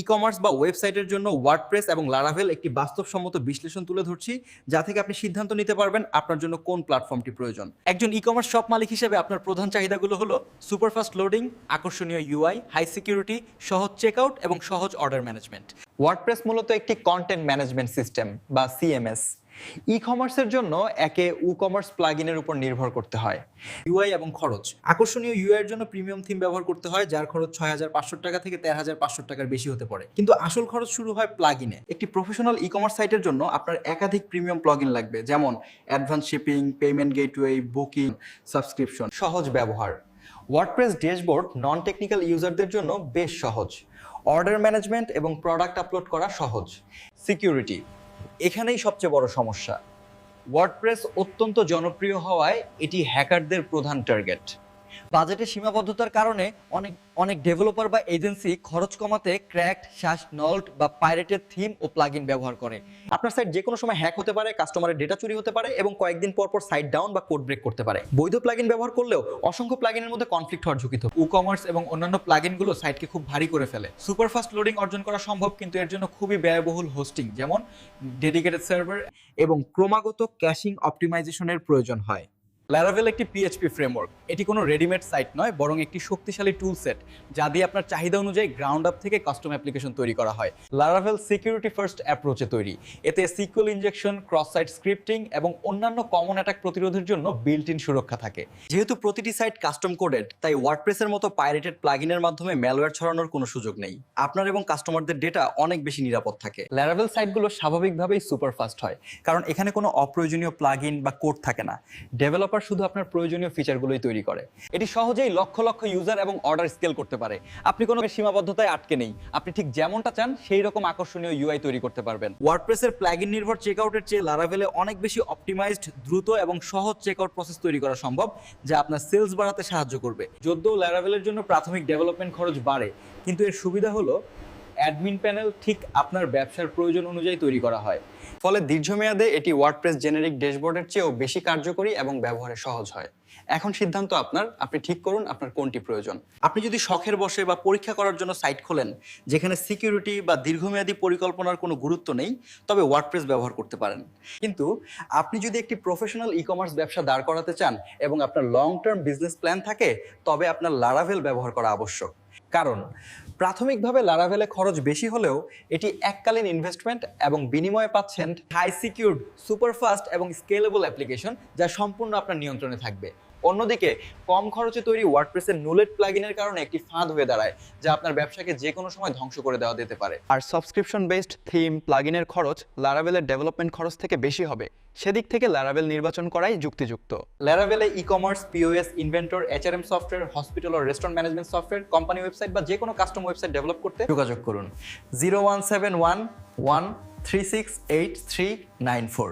E commerce বা ওয়েবসাইটের জন্য ওয়ার্ডপ্রেস এবং লারাভেল একটি বাস্তবসম্মত বিশ্লেষণ তুলে ধরছি, যা থেকে আপনি সিদ্ধান্ত নিতে পারবেন আপনার জন্য কোন প্ল্যাটফর্মটি প্রয়োজন। একজন ই কমার্স শপ মালিক হিসেবে আপনার প্রধান চাহিদাগুলো হলো সুপারফাস্ট লোডিং আকর্ষণীয় ইউআই হাই সিকিউরিটি সহজ চেকআউট এবং সহজ অর্ডার ম্যানেজমেন্ট ওয়ার্ডপ্রেস মূলত একটি কন্টেন্ট ম্যানেজমেন্ট সিস্টেম বা সিএমএস ই কমার্সের জন্য একে উ কমার্স প্লাগইনের উপর নির্ভর করতে হয়। ইউআই এবং খরচ। আকর্ষণীয় ইউআই এর জন্য প্রিমিয়াম থিম ব্যবহার করতে হয়, যার খরচ ছয় হাজার পাঁচশো টাকা থেকে তেরো হাজার পাঁচশো টাকার বেশি হতে পারে। কিন্তু আসল খরচ শুরু হয় প্লাগইনে একটি প্রফেশনাল ই কমার্স সাইটের জন্য আপনার একাধিক প্রিমিয়াম প্লাগইন লাগবে, যেমন advance shipping payment gateway booking subscription সহজ ব্যবহার। ওয়ার্ডপ্রেস ড্যাশবোর্ড নন টেকনিক্যাল ইউজারদের জন্য বেশ সহজ। অর্ডার ম্যানেজমেন্ট এবং প্রোডাক্ট আপলোড করা সহজ। সিকিউরিটি এখানেই সবচেয়ে বড় সমস্যা। ওয়ার্ডপ্রেস অত্যন্ত জনপ্রিয় হওয়ায় এটি হ্যাকারদের প্রধান টার্গেট বাজেটের সীমাবদ্ধতার কারণে অনেক অনেক ডেভেলপার বা এজেন্সি খরচ কমাতে ক্র্যাকড শ্বাস নল্ট বা পাইরেটেড থিম ও প্লাগইন ব্যবহার করে। আপনার সাইট যে কোনো সময় হ্যাক হতে পারে কাস্টমারের ডেটা চুরি হতে পারে এবং কয়েকদিন পর পর সাইট ডাউন বা কোড ব্রেক করতে পারে। বৈধ প্লাগইন ব্যবহার করলেও অসংখ্য প্লাগইনের মধ্যে কনফ্লিক্ট হওয়ার ঝুঁকি থাকে ই কমার্স এবং অন্যান্য প্লাগইনগুলো সাইটকে খুব ভারী করে ফেলে। সুপারফাস্ট লোডিং অর্জন করা সম্ভব, কিন্তু এর জন্য খুবই ব্যয়বহুল হোস্টিং যেমন ডেডিকেটেড সার্ভার এবং ক্রমাগত ক্যাশিং অপটিমাইজেশনের প্রয়োজন হয়। ল্যারাভেল একটি পিএইচপি ফ্রেমওয়ার্ক এটি কোনো রেডিমেড সাইট নয়, বরং একটি শক্তিশালী টুল সেট যা দিয়ে আপনার চাহিদা অনুযায়ী গ্রাউন্ড আপ থেকে কাস্টম অ্যাপ্লিকেশন তৈরি করা হয়। লারাভেল সিকিউরিটি ফার্স্ট অ্যাপ্রোচে তৈরি। এতে SQL injection cross site scripting এবং অন্যান্য কমন অ্যাটাক প্রতিরোধের জন্য বিল্ট ইন সুরক্ষা থাকে। যেহেতু প্রতিটি সাইট কাস্টম কোডেড তাই ওয়ার্ডপ্রেসের মতো পাইরেটেড প্লাগইনের মাধ্যমে ম্যালওয়্যার ছড়ানোর কোনো সুযোগ নেই। আপনার এবং কাস্টমারদের ডেটা অনেক বেশি নিরাপদ থাকে। ল্যারাভেল সাইটগুলো স্বাভাবিকভাবেই সুপারফাস্ট হয়, কারণ এখানে কোনো অপ্রয়োজনীয় প্লাগইন বা কোড থাকে না। ডেভেলপার শুধু আপনার প্রয়োজনীয় ফিচারগুলোই তৈরি করে। এটি সহজেই লক্ষ লক্ষ ইউজার এবং অর্ডার স্কেল করতে পারে। আপনি কোনো সীমাবদ্ধতায় আটকে নেই। আপনি ঠিক যেমনটা চান, সেই রকম আকর্ষণীয় ইউআই তৈরি করতে পারবেন। ওয়ার্ডপ্রেসের প্লাগইন নির্ভর চেকআউটের চেয়ে লারাভেলে অনেক বেশি অপটিমাইজড দ্রুত এবং সহজ চেকআউট প্রসেস তৈরি করা সম্ভব, যা আপনার সেলস বাড়াতে সাহায্য করবে। যদিও ল্যারাভেলের জন্য প্রাথমিক ডেভেলপমেন্ট খরচ বাড়ে, কিন্তু এর সুবিধা হলো অ্যাডমিন প্যানেল ঠিক আপনার ব্যবসার প্রয়োজন অনুযায়ী তৈরি করা হয়। ফলে দীর্ঘমেয়াদে এটি ওয়ার্ডপ্রেস জেনেরিক ড্যাশবোর্ডের চেয়েও বেশি কার্যকরী এবং ব্যবহারে সহজ হয়। এখন সিদ্ধান্ত আপনার, আপনি ঠিক করুন আপনার কোনটি প্রয়োজন। আপনি যদি শখের বসে বা পরীক্ষা করার জন্য সাইট খোলেন, যেখানে সিকিউরিটি বা দীর্ঘমেয়াদী পরিকল্পনার কোনো গুরুত্ব নেই, তবে ওয়ার্ডপ্রেস ব্যবহার করতে পারেন। কিন্তু আপনি যদি একটি প্রফেশনাল ই কমার্স ব্যবসা দাঁড় করাতে চান এবং আপনার লং টার্ম বিজনেস প্ল্যান থাকে, তবে আপনার লারাভেল ব্যবহার করা আবশ্যক। কারণ প্রাথমিকভাবে লারাভেলে খরচ বেশি হলেও এটি এককালীন ইনভেস্টমেন্ট এবং বিনিময়ে পাচ্ছেন হাই সিকিউরড সুপারফাস্ট এবং স্কেলেবল অ্যাপ্লিকেশন যা সম্পূর্ণ আপনার নিয়ন্ত্রণে থাকবে। অন্যদিকে, কম খরচে তৈরি ওয়ার্ডপ্রেসের নুলেট প্লাগইনের কারণে একটি ফাঁদ হয়ে দাঁড়ায়, যা আপনার ব্যবসাকে যে কোনো সময় ধ্বংস করে দেওয়া যেতে পারে। আর সাবস্ক্রিপশন বেসড থিম প্লাগইনের খরচ লারাভেলের ডেভেলপমেন্ট খরচ থেকে বেশি হবে। সেদিক থেকে ল্যারাভেল নির্বাচন করাই যুক্তিযুক্ত। ল্যারাভেলে e commerce POS inventory HRM software hospital ও restaurant management software company website বা যে কোনো কাস্টম ওয়েবসাইট ডেভেলপ করতে যোগাযোগ করুন। Zero one seven one one three six eight three nine four